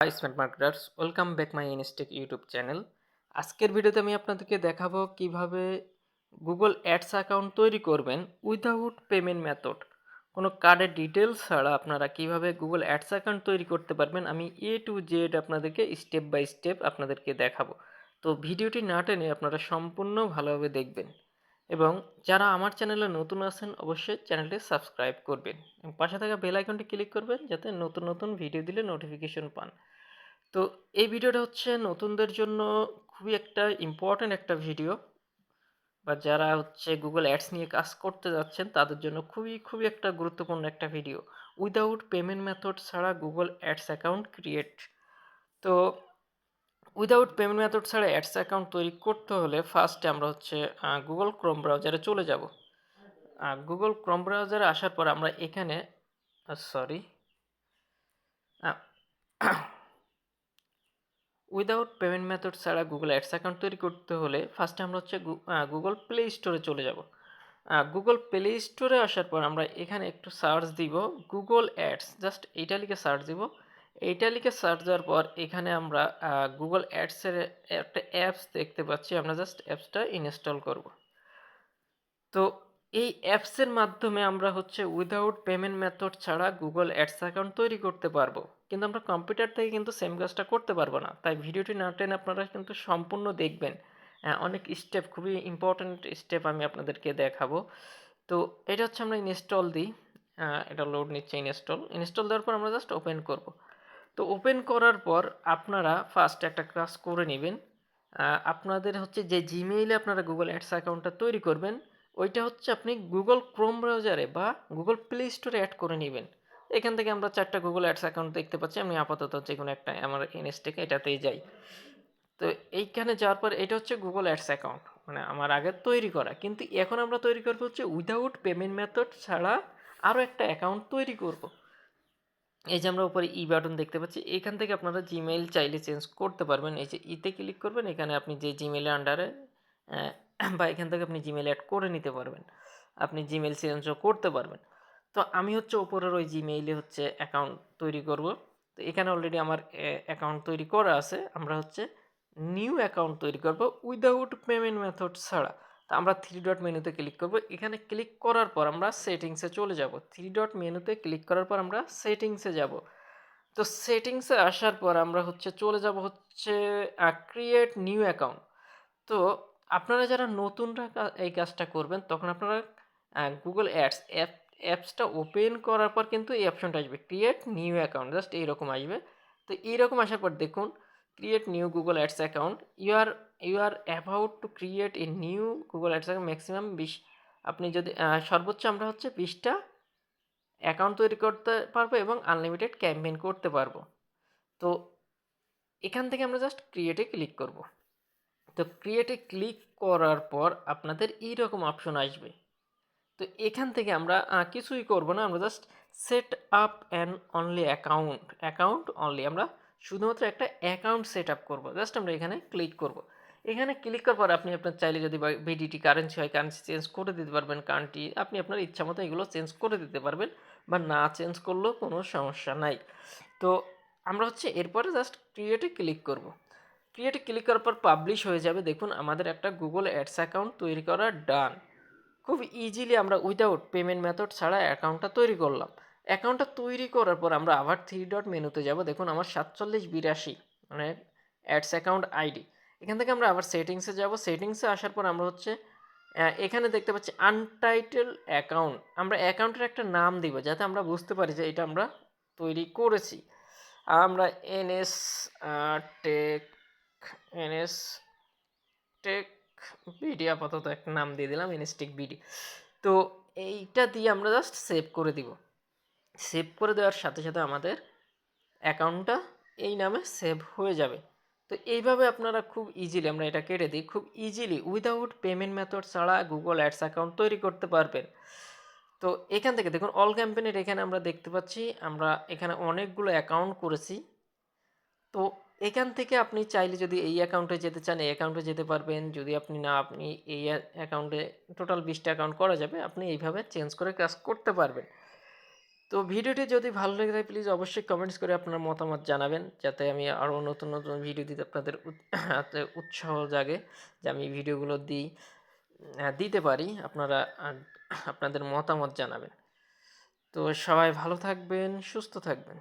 Hi smart marketers welcome back my NS Tech YouTube channel আজকের ভিডিওতে আমি আপনাদেরকে দেখাবো কীভাবে গুগল অ্যাডস অ্যাকাউন্ট তৈরি করবেন উইদাউট পেমেন্ট মেথড কোনো কার্ডের ডিটেলস ছাড়া আপনারা কীভাবে গুগল অ্যাডস অ্যাকাউন্ট তৈরি করতে পারবেন আমি এ টু জেড আপনাদেরকে স্টেপ বাই স্টেপ আপনাদেরকে দেখাবো। তো ভিডিওটি না টেনে আপনারা সম্পূর্ণ ভালোভাবে দেখবেন। এবং যারা আমার চ্যানেলে নতুন আছেন, অবশ্যই চ্যানেলটি সাবস্ক্রাইব করবেন এবং পাশে থাকা বেল আইকনটি ক্লিক করবেন যাতে নতুন নতুন ভিডিও দিলে নোটিফিকেশন পান। তো এই ভিডিওটা হচ্ছে নতুনদের জন্য খুবই একটা ইম্পর্ট্যান্ট একটা ভিডিও বা যারা হচ্ছে গুগল অ্যাডস নিয়ে কাজ করতে যাচ্ছেন, তাদের জন্য খুবই খুবই একটা গুরুত্বপূর্ণ একটা ভিডিও। উইদাউট পেমেন্ট মেথড ছাড়া গুগল অ্যাডস অ্যাকাউন্ট ক্রিয়েট তো উইদাউট পেমেন্ট মেথড ছাড়া অ্যাডস অ্যাকাউন্ট তৈরি করতে হলে ফার্স্টে আমরা হচ্ছে গুগল ক্রোম ব্রাউজারে চলে যাব। গুগল ক্রোম ব্রাউজারে আসার পর আমরা এখানে সরি উইদাউট পেমেন্ট মেথড ছাড়া গুগল অ্যাডস অ্যাকাউন্ট তৈরি করতে হলে ফার্স্টে আমরা হচ্ছে গুগল প্লে স্টোরে চলে যাব। গুগল প্লে স্টোরে আসার পর আমরা এখানে একটু সার্চ দিব গুগল অ্যাডস জাস্ট এইটা লিখে সার্চ দিব। এইটা লিখে সার্চ দেওয়ার পর এখানে আমরা গুগল অ্যাডসের একটা অ্যাপস দেখতে পাচ্ছি। আমরা জাস্ট অ্যাপসটা ইনস্টল করব। তো এই অ্যাপসের মাধ্যমে আমরা হচ্ছে উইদাউট পেমেন্ট মেথড ছাড়া গুগল অ্যাডস অ্যাকাউন্ট তৈরি করতে পারব। কিন্তু আমরা কম্পিউটার থেকে কিন্তু সেম কাজটা করতে পারব না। তাই ভিডিওটি না টেনে আপনারা কিন্তু সম্পূর্ণ দেখবেন। অনেক স্টেপ খুবই ইম্পর্ট্যান্ট স্টেপ আমি আপনাদেরকে দেখাবো। তো এটা হচ্ছে আমরা ইনস্টল দিই। এটা লোড নিচ্ছে ইনস্টল ইনস্টল দেওয়ার পর আমরা জাস্ট ওপেন করব। তো ওপেন করার পর আপনারা ফার্স্ট একটা কাজ করে নেবেন। আপনাদের হচ্ছে যে জিমেইলে আপনারা গুগল অ্যাডস অ্যাকাউন্টটা তৈরি করবেন, ওইটা হচ্ছে আপনি গুগল ক্রোম ব্রাউজারে বা গুগল প্লে স্টোরে অ্যাড করে নেবেন। এখান থেকে আমরা চারটা গুগল অ্যাডস অ্যাকাউন্ট দেখতে পাচ্ছি, আমি আপাতত যে কোনো একটা আমার এনএসটেকে এটাতেই যাই। তো এইখানে যাওয়ার পর এটা হচ্ছে গুগল অ্যাডস অ্যাকাউন্ট মানে আমার আগে তৈরি করা। কিন্তু এখন আমরা তৈরি করব হচ্ছে উইদাউট পেমেন্ট মেথড ছাড়া আরও একটা অ্যাকাউন্ট তৈরি করব। এই যে আমরা উপরে ই বাটন দেখতে পাচ্ছি, এখান থেকে আপনারা জিমেইল চাইলে চেঞ্জ করতে পারবেন। এই যে ইতে ক্লিক করবেন, এখানে আপনি যে জিমেইলের আন্ডারে বা এখান থেকে আপনি জিমেল অ্যাড করে নিতে পারবেন। আপনি জিমেল চেঞ্জও করতে পারবেন। তো আমি হচ্ছে ওপরের ওই জিমেইলে হচ্ছে অ্যাকাউন্ট তৈরি করব। তো এখানে অলরেডি আমার অ্যাকাউন্ট তৈরি করা আছে। আমরা হচ্ছে নিউ অ্যাকাউন্ট তৈরি করব উইদাউট পেমেন্ট মেথড ছাড়া। তো আমরা থ্রি ডট মেনুতে ক্লিক করব। এখানে ক্লিক করার পর আমরা সেটিংসে চলে যাব। থ্রি ডট মেনুতে ক্লিক করার পর আমরা সেটিংসে যাব। তো সেটিংসে আসার পর আমরা হচ্ছে চলে যাব হচ্ছে ক্রিয়েট নিউ অ্যাকাউন্ট তো আপনারা যারা নতুনরা এই কাজটা করবেন, তখন আপনারা গুগল অ্যাডস অ্যাপ অ্যাপসটা ওপেন করার পর কিন্তু এই অপশনটা আসবে। ক্রিয়েট নিউ অ্যাকাউন্ট জাস্ট এইরকম আসবে। তো এইরকম আসার পর দেখুন create new Google ads account you are you are about to create a new Google ads account maximum বিশ, আপনি যদি সর্বোচ্চ আমরা হচ্ছে বিশটা অ্যাকাউন্ট তৈরি করতে পারব এবং আনলিমিটেড ক্যাম্পেইন করতে পারব। তো এখান থেকে আমরা জাস্ট ক্রিয়েটে ক্লিক করব। তো ক্রিয়েটে ক্লিক করার পর আপনাদের এইরকম অপশন আসবে। তো এখান থেকে আমরা কিছুই করব না, আমরা just set up an only account account only আমরা শুধুমাত্র একটা অ্যাকাউন্ট সেট আপ করব। জাস্ট আমরা এখানে ক্লিক করব। এখানে ক্লিক করার পর আপনি আপনার চাইলে যদি বিডিটি কারেন্সি হয় কারেন্সি চেঞ্জ করে দিতে পারবেন। কারেন্টটি আপনি আপনার ইচ্ছা মতো এগুলো চেঞ্জ করে দিতে পারবেন বা না চেঞ্জ করলেও কোনো সমস্যা নাই। তো আমরা হচ্ছে এরপরে জাস্ট ক্রিয়েটে ক্লিক করব। ক্রিয়েটে ক্লিক করার পর পাবলিশ হয়ে যাবে। দেখুন, আমাদের একটা গুগল অ্যাডস অ্যাকাউন্ট তৈরি করা ডান খুব ইজিলি আমরা উইদাউট পেমেন্ট মেথড ছাড়া অ্যাকাউন্টটা তৈরি করলাম। অ্যাকাউন্টটা তৈরি করার পর আমরা আবার থ্রি ডট মেনুতে যাব। দেখুন, আমার সাতচল্লিশ বিরাশি মানে অ্যাডস অ্যাকাউন্ট আইডি এখান থেকে আমরা আবার সেটিংসে যাব। সেটিংসে আসার পর আমরা হচ্ছে এখানে দেখতে পাচ্ছি আনটাইটেল অ্যাকাউন্ট আমরা অ্যাকাউন্টের একটা নাম দিব, যাতে আমরা বুঝতে পারি যে এটা আমরা তৈরি করেছি। আমরা NS tech NS tech BD আপাতত একটা নাম দিয়ে দিলাম এনএসটেক বিডি তো এইটা দিয়ে আমরা জাস্ট সেভ করে দিব। সেভ করে দেওয়ার সাথে সাথে আমাদের অ্যাকাউন্টটা এই নামে সেভ হয়ে যাবে। তো এইভাবে আপনারা খুব ইজিলি আমরা এটা কেটে দিই, খুব ইজিলি উইদাউট পেমেন্ট মেথড ছাড়া গুগল অ্যাডস অ্যাকাউন্ট তৈরি করতে পারবেন। তো এখান থেকে দেখুন অল ক্যাম্পেনের এখানে আমরা দেখতে পাচ্ছি, আমরা এখানে অনেকগুলো অ্যাকাউন্ট করেছি। তো এখান থেকে আপনি চাইলে যদি এই অ্যাকাউন্টে যেতে চান, এই অ্যাকাউন্টে যেতে পারবেন। যদি আপনি না, আপনি এই অ্যাকাউন্টে টোটাল বিশটা অ্যাকাউন্ট করা যাবে, আপনি এইভাবে চেঞ্জ করে কাজ করতে পারবেন। তো ভিডিওটি যদি ভালো লেগে থাকে প্লিজ অবশ্যই কমেন্টস করে আপনার মতামত জানাবেন, যাতে আমি আরও নতুন নতুন ভিডিও দিতে আপনাদের উৎসাহ জাগে যে আমি ভিডিওগুলো দিই দিতে পারি, আপনারা আপনাদের মতামত জানাবেন। তো সবাই ভালো থাকবেন, সুস্থ থাকবেন।